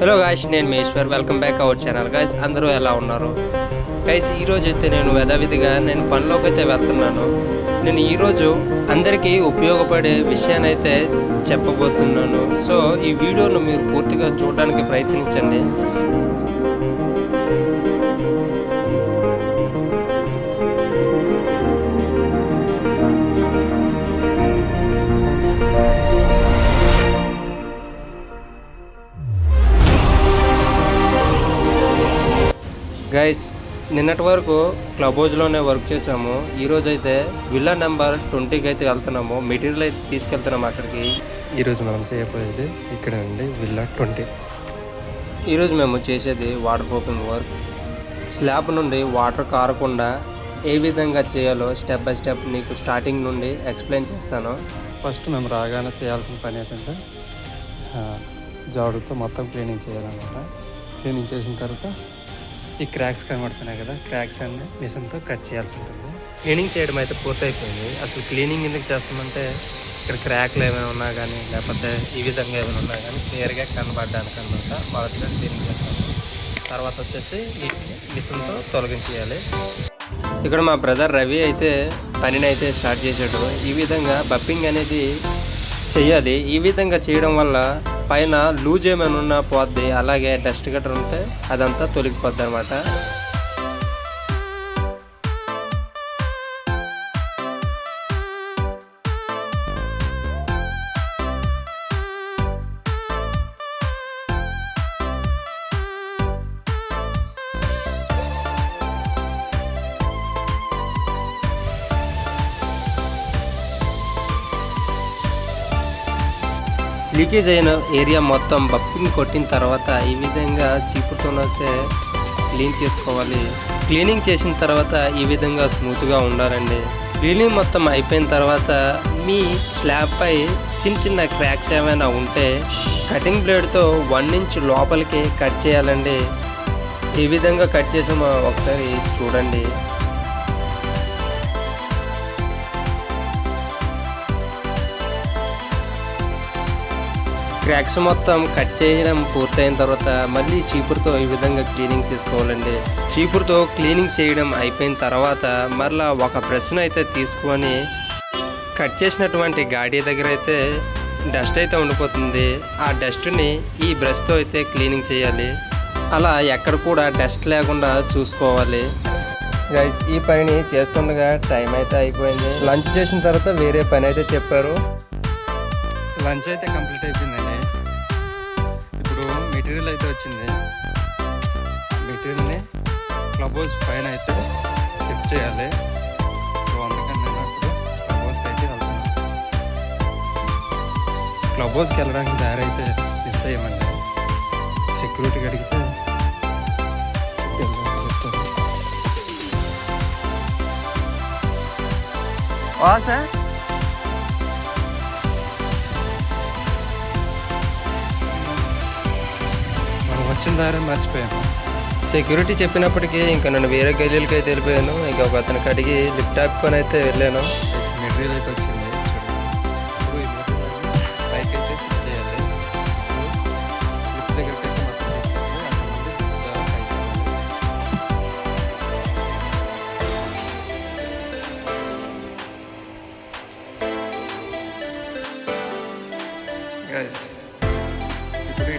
Hello guys నేను Meshwar welcome back our channel guys అందరూ ఎలా ఉన్నారు? గైస్ ఈరోజు అయితే నేను యథావిధిగా నేను పనిలోకి అయితే వెళ్తున్నాను. నేను ఈరోజు అందరికీ ఉపయోగపడే విషయాన్ని అయితే చెప్పబోతున్నాను. సో ఈ వీడియోను మీరు పూర్తిగా చూడడానికి ప్రయత్నించండి. గైస్ నిన్నటి వరకు క్లబ్ హౌస్లోనే వర్క్ చేసాము ఈరోజు అయితే విల్లా నెంబర్ ట్వంటీకి అయితే వెళ్తున్నాము. మెటీరియల్ అయితే తీసుకెళ్తున్నాము అక్కడికి. ఈరోజు మనం చేయబోయేది ఇక్కడ అండి విల్లా ట్వంటీ. ఈరోజు మేము చేసేది వాటర్ ప్రూఫింగ్ వర్క్. స్లాబ్ నుండి వాటర్ కారకుండా ఏ విధంగా చేయాలో స్టెప్ బై స్టెప్ నీకు స్టార్టింగ్ నుండి ఎక్స్ప్లెయిన్ చేస్తాను. ఫస్ట్ మేము రాగానే చేయాల్సిన పని ఏంటంటే జాడుతో మొత్తం క్లీనింగ్ చేయాలన్నమాట. క్లీనింగ్ చేసిన తర్వాత ఈ క్రాక్స్ కనబడుతున్నాయి కదా క్రాక్స్ అన్ని మిషన్తో కట్ చేయాల్సి ఉంటుంది. క్లీనింగ్ చేయడం అయితే పూర్తయిపోయింది. అసలు క్లీనింగ్ ఎందుకు చేస్తామంటే ఇక్కడ క్రాక్లు ఏమైనా ఉన్నా కానీ లేకపోతే ఈ విధంగా ఏమైనా ఉన్నా కానీ క్లియర్గా కనబడడానికి అనమాట మొదటిగా క్లీనింగ్ చేస్తాము. తర్వాత వచ్చేసి వీటిని మిషన్తో తొలగించేయాలి. ఇక్కడ మా బ్రదర్ రవి అయితే పనిని అయితే స్టార్ట్ చేసాడు ఈ విధంగా బప్పింగ్ అనేది చెయ్యాలి. ఈ విధంగా చేయడం వల్ల పైన లూజ్ ఏమైనా ఉన్నా పోద్ది. అలాగే డస్ట్ గట్ర ఉంటే అదంతా తొలగిపోద్ది అనమాట లీకేజ్ అయిన ఏరియా మొత్తం బప్పింగ్ కొట్టిన తర్వాత ఈ విధంగా చీపుతోనైతే క్లీన్ చేసుకోవాలి. క్లీనింగ్ చేసిన తర్వాత ఈ విధంగా స్మూత్గా ఉండాలండి. క్లీనింగ్ మొత్తం అయిపోయిన తర్వాత మీ స్లాబ్పై చిన్న చిన్న క్రాక్స్ ఏమైనా ఉంటే కటింగ్ బ్లేడ్తో వన్ ఇంచ్ లోపలికి కట్ చేయాలండి. ఈ విధంగా కట్ చేసామో ఒకసారి చూడండి. క్రాక్స్ మొత్తం కట్ చేయడం పూర్తయిన తర్వాత మళ్ళీ చీపురుతో ఈ విధంగా క్లీనింగ్ చేసుకోవాలండి. చీపురుతో క్లీనింగ్ చేయడం అయిపోయిన తర్వాత మరలా ఒక బ్రష్ను అయితే తీసుకొని కట్ చేసినటువంటి గాడి దగ్గర అయితే డస్ట్ అయితే ఉండిపోతుంది. ఆ డస్ట్ని ఈ బ్రష్తో అయితే క్లీనింగ్ చేయాలి. అలా ఎక్కడ కూడా డస్ట్ లేకుండా చూసుకోవాలి. గైస్ ఈ పనిని చేస్తుండగా టైం అయితే అయిపోయింది. లంచ్ చేసిన తర్వాత వేరే పని అయితే చెప్పారు. లంచ్ అయితే కంప్లీట్ అయిపోయిందండి. మెటీరియల్ అయితే వచ్చింది. మెటీరియల్ని క్లబ్ హౌస్ పైన అయితే షిఫ్ట్ చేయాలి. సో అందుకని నేను ఇప్పుడు క్లబ్ హౌస్కి అయితే వెళ్తాను క్లబ్ హౌస్కి వెళ్ళడానికి దారి అయితే మిస్ అయ్యమండి. సెక్యూరిటీ అడిగితే వెళ్దామని సార్. వచ్చిన దారి మర్చిపోయాను. సెక్యూరిటీ చెప్పినప్పటికీ ఇంకా నన్ను వేరే గల్లీలకి అయితే వెళ్ళిపోయాను. ఇంకా ఒక అతనికి అడిగి లిఫ్ట్ ఆపుకొని అయితే వెళ్ళాను. మెటీరియల్ అయితే వచ్చింది. చూడండి ఇప్పుడు ఈ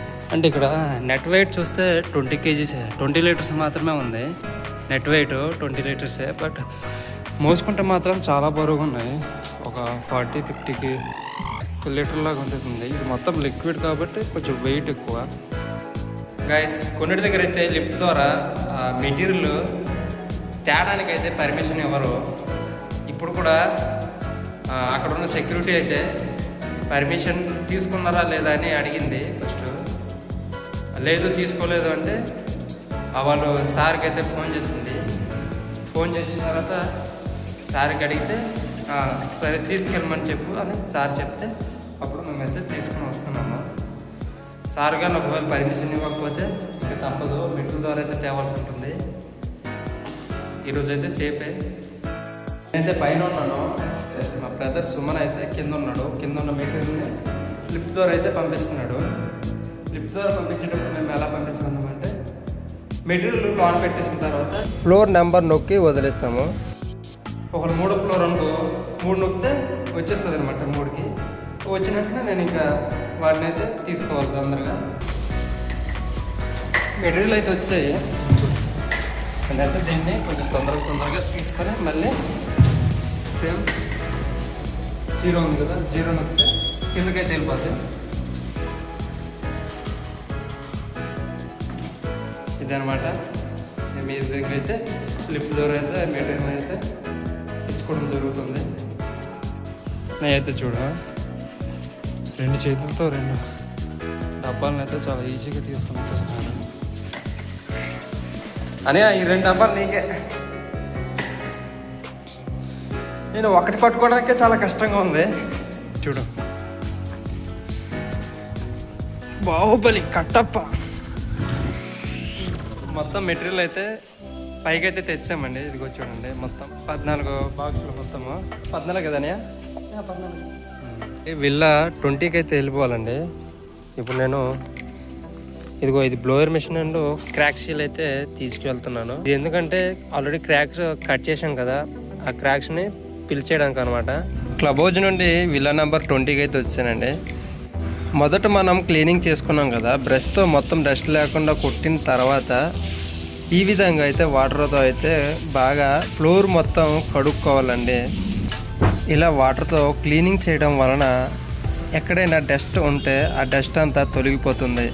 అంటే ఇక్కడ నెట్ వెయిట్ చూస్తే ట్వంటీ కేజీస్. ట్వంటీ లీటర్స్ మాత్రమే ఉంది. నెట్ వెయిట్ ట్వంటీ లీటర్సే. బట్ మోసుకుంటే మాత్రం చాలా బరువుగా ఉన్నాయి. ఒక ఫార్టీ ఫిఫ్టీకి లీటర్ లాగా ఉంటుంది. ఇది మొత్తం లిక్విడ్ కాబట్టి కొంచెం వెయిట్ ఎక్కువ. గైస్ కొన్నిటి దగ్గర అయితే లిఫ్ట్ ద్వారా మెటీరియల్ తేడానికి అయితే పర్మిషన్ ఇవ్వరు. ఇప్పుడు కూడా అక్కడ ఉన్న సెక్యూరిటీ అయితే పర్మిషన్ తీసుకున్నారా లేదా అని అడిగింది. ఫస్ట్ లేదు తీసుకోలేదు అంటే వాళ్ళు సార్కి అయితే ఫోన్ చేసింది. ఫోన్ చేసిన తర్వాత సార్కి అడిగితే సరే తీసుకెళ్ళమని చెప్పు అని సార్ చెప్తే అప్పుడు మేమైతే తీసుకుని వస్తున్నాము. సార్ గారు ఒకవేళ పర్మిషన్ ఇవ్వకపోతే ఇంకా తప్పదు. మెట్ల ద్వారా అయితే తేవాల్సి ఉంటుంది. ఈరోజు అయితే సేఫే. నేనైతే పైన ఉన్నాను. మా బ్రదర్ సుమన్ అయితే కింద ఉన్నాడు. కింద ఉన్న మెటీరియల్ని ఫ్లిప్ ద్వారా అయితే పంపిస్తున్నాడు. ఫ్లిప్ ద్వారా పంపించేటప్పుడు మేము ఎలా పంపిస్తున్నామంటే మెటీరియల్ లోన్ పెట్టేసిన తర్వాత ఫ్లోర్ నెంబర్ నొక్కి వదిలేస్తాము. ఒకరు మూడో ఫ్లోర్ అనుకో మూడు నొక్కితే వచ్చేస్తుంది అనమాట మూడుకి. వచ్చినట్టునే నేను ఇంకా వాటిని అయితే తీసుకోవాలి తొందరగా. మెటీరియల్ అయితే వచ్చాయి. అంటే దీన్ని కొంచెం తొందరగా తొందరగా తీసుకొని మళ్ళీ సేమ్ జీరో ఉంది కదా జీరో నొక్కితే కిందకైతే వెళ్ళిపోతుంది ఇదనమాట మీ దగ్గర అయితే స్లిప్ ద్వారా అయితే మెటీరియల్ అయితే తెచ్చుకోవడం జరుగుతుంది. నేనైతే చూడ రెండు చేతులతో రెండు డబ్బాలను అయితే చాలా ఈజీగా తీసుకొని వచ్చేస్తున్నాను. అని ఈ రెండు డబ్బాలు నీకే. నేను ఒకటి పట్టుకోవడానికే చాలా కష్టంగా ఉంది. చూడు. బాహుబలి కట్టప్ప. మొత్తం మెటీరియల్ అయితే పైకి అయితే తెచ్చామండి. ఇదిగో చూడండి మొత్తం పద్నాలుగు బాక్సులు మొత్తము. పద్నాలుగు కదనే వీళ్ళ ట్వంటీకి అయితే వెళ్ళిపోవాలండి. ఇప్పుడు నేను ఇదిగో ఇది blower machine and crack seal అయితే తీసుకువెళ్తున్నాను. ఇది ఎందుకంటే ఆల్రెడీ క్రాక్స్ కట్ చేశాం కదా ఆ క్రాక్స్ని పిలిచేయడానికి అనమాట క్లబ్ హౌజ్ నుండి విల్లా నెంబర్ ట్వంటీకి అయితే వచ్చానండి. మొదట మనం క్లీనింగ్ చేసుకున్నాం కదా బ్రష్తో మొత్తం డస్ట్ లేకుండా కొట్టిన తర్వాత ఈ విధంగా అయితే వాటర్తో అయితే బాగా ఫ్లోర్ మొత్తం కడుక్కోవాలండి. ఇలా వాటర్తో క్లీనింగ్ చేయడం వలన ఎక్కడైనా డస్ట్ ఉంటే ఆ డస్ట్ అంతా తొలగిపోతుంది.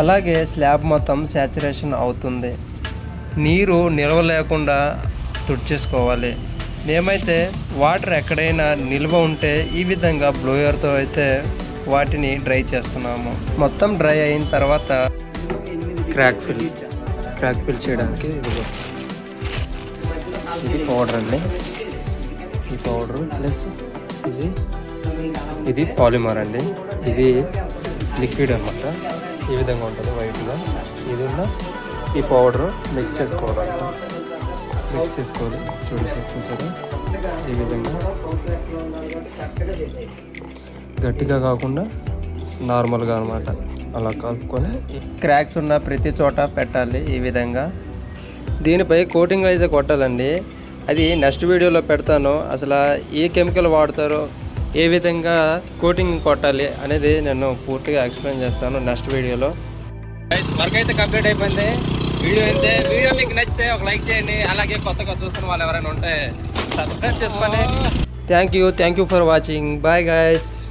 అలాగే స్లాబ్ మొత్తం శాచురేషన్ అవుతుంది. నీరు నిల్వ లేకుండా తుడిచేసుకోవాలి. మేమైతే వాటర్ ఎక్కడైనా నిల్వ ఉంటే ఈ విధంగా బ్లోయర్తో అయితే వాటిని డ్రై చేస్తున్నాము. మొత్తం డ్రై అయిన తర్వాత క్రాక్ ఫిల్. క్రాక్ ఫిల్ చేయడానికి ఇది పౌడర్ అండి. ఈ పౌడర్ ప్లస్ ఇది. ఇది పాలిమర్ అండి. ఇది లిక్విడ్ అనమాట ఈ విధంగా ఉంటుంది వైట్గా ఇది ఉన్న ఈ పౌడర్ మిక్స్ చేసుకోవాలి. మిక్స్ చేసుకోవాలి. చూడండి సరే ఈ విధంగా. గట్టిగా కాకుండా నార్మల్గా అనమాట అలా కలుపుకొని క్రాక్స్ ఉన్న ప్రతి చోట పెట్టాలి ఈ విధంగా. దీనిపై కోటింగ్ అయితే కొట్టాలండి. అది నెక్స్ట్ వీడియోలో పెడతాను. అసలు ఏ కెమికల్ వాడతారో ఏ విధంగా కోటింగ్ కొట్టాలి అనేది నేను పూర్తిగా ఎక్స్ప్లెయిన్ చేస్తాను నెక్స్ట్ వీడియోలో. వర్క్ అయితే కంప్లీట్ అయిపోయింది. వీడియో అయితే వీడియో మీకు నచ్చితే ఒక లైక్ చేయండి. అలాగే కొత్తగా చూస్తున్న వాళ్ళు ఎవరైనా ఉంటే సబ్స్క్రైబ్ చేసుకోండి thank you thank you for watching bye guys